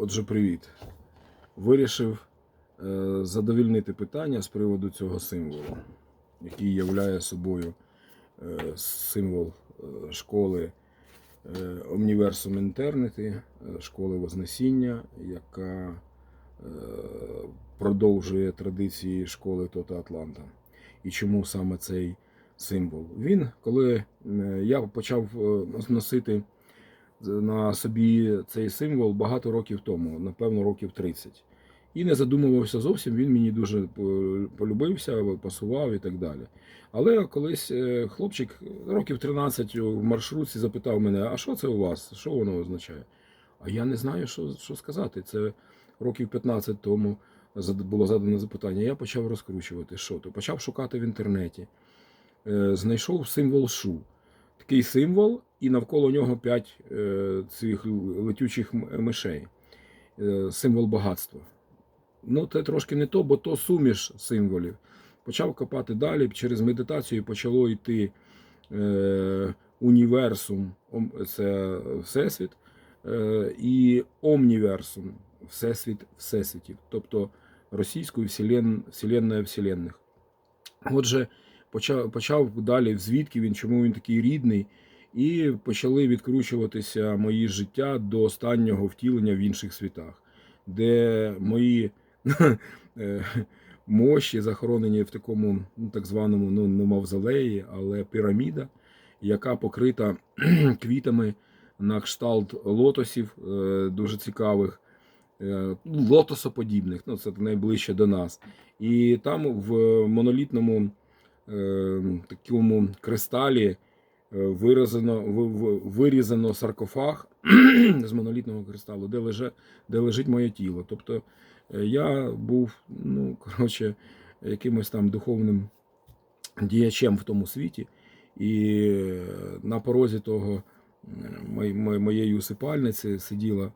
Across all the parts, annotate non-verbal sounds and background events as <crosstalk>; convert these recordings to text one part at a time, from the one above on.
Отже, привіт. Вирішив е, задовільнити питання з приводу цього символу, який являє собою е, символ е, школи Omniversum Інтернети, е, школи Вознесіння, яка продовжує традиції школи Тота Атланта. І чому саме цей символ? Він, коли я почав носити на собі цей символ багато років тому, напевно, років 30. І не задумувався зовсім, він мені дуже полюбився, пасував і так далі. Але колись е, хлопчик років 13 в маршрутці запитав мене, а що це у вас? Що воно означає? А я не знаю, що, що сказати. Це років 15 тому було задане запитання. Я почав розкручувати, що то. Почав шукати в інтернеті. Е, Знайшов символ шу. Такий символ, і навколо нього п'ять е, цих летючих мишей. Е, символ багатства. Ну, це трошки не то, бо то суміш символів. Почав копати далі, через медитацію почало йти е, універсум, це Всесвіт, е, і омніверсум, Всесвіт Всесвітів, тобто російською вселен, вселенная вселенних. Отже, почав, почав далі, звідки він, чому він такий рідний, і почали відкручуватися мої життя до останнього втілення в інших світах, де мої <laughs> е, мощі захоронені в такому ну, так званому ну, не мавзолеї, але піраміда, яка покрита <clears throat> квітами на кшталт лотосів, е, дуже цікавих, е, ну, лотосоподібних, ну це найближче до нас. І там в монолітному такому кристалі е, виразено, ви- ви- вирізано саркофаг <clears throat> з монолітного кристалу, де, леже, де лежить моє тіло. Тобто е, я був, ну, <laughs> коротше, якимось там духовним діячем в тому світі, і е, на порозі того моєї усипальниці сиділа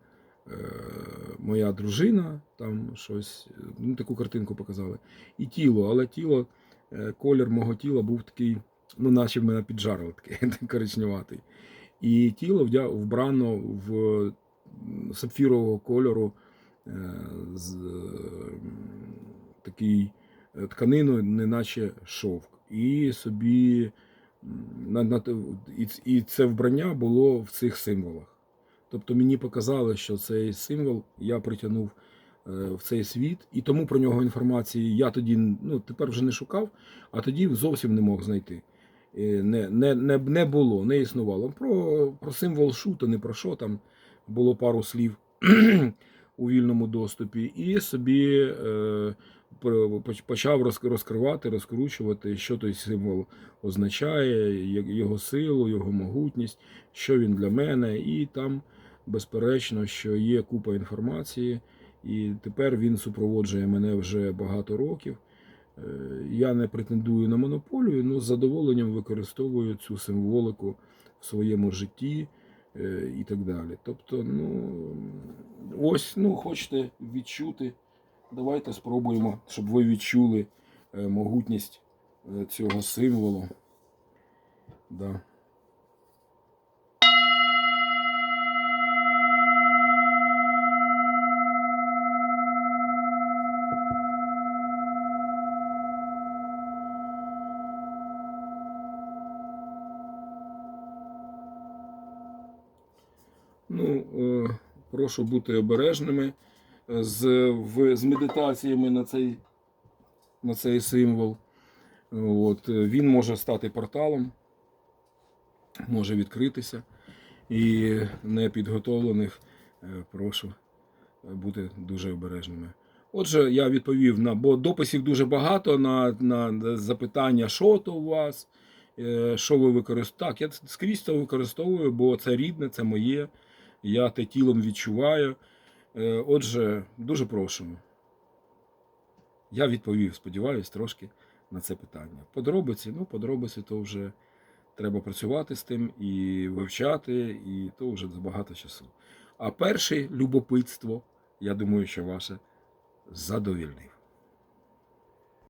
моя дружина, там щось, ну, таку картинку показали. І тіло, але тіло, колір мого тіла був такий, ну, наче в мене піджарили <laughs> такий коричневатий. І тіло вбрано в сапфірового кольору е, з е, такий е, тканиною, неначе шовк. І собі і, це вбрання було в цих символах. Тобто мені показали, що цей символ я притягнув е, в цей світ, і тому про нього інформації я тоді ну, тепер вже не шукав, а тоді зовсім не мог знайти. Е, Не, не, не, не було, не існувало. Про, про символ шу, то не про що там було пару слів <clears throat> у вільному доступі, і собі е, почав розкривати, розкручувати, що той символ означає, його силу, його могутність, що він для мене, і там, безперечно, що є купа інформації, і тепер він супроводжує мене вже багато років. Е, Я не претендую на монополію, але з задоволенням використовую цю символику в своєму житті е, і так далі. Тобто, ну, ось, ну, хочете відчути, давайте спробуємо, щоб ви відчули е, могутність цього символу. Да. Ну, е, прошу бути обережними е, з, в, з медитаціями на цей, на цей символ. От, е, він може стати порталом, може відкритися. І непідготовлених прошу бути дуже обережними. Отже, я відповів на, бо дописів дуже багато на, на запитання, що то у вас, що ви використовуєте. Так, я скрізь це використовую, бо це рідне, це моє. Я те тілом відчуваю. Е, Отже, дуже прошу. Я відповів, сподіваюсь, трошки на це питання. Подробиці, ну, подробиці то вже треба працювати з тим і вивчати, і то вже забагато часу. А перше любопитство, я думаю, що ваше задовільнив.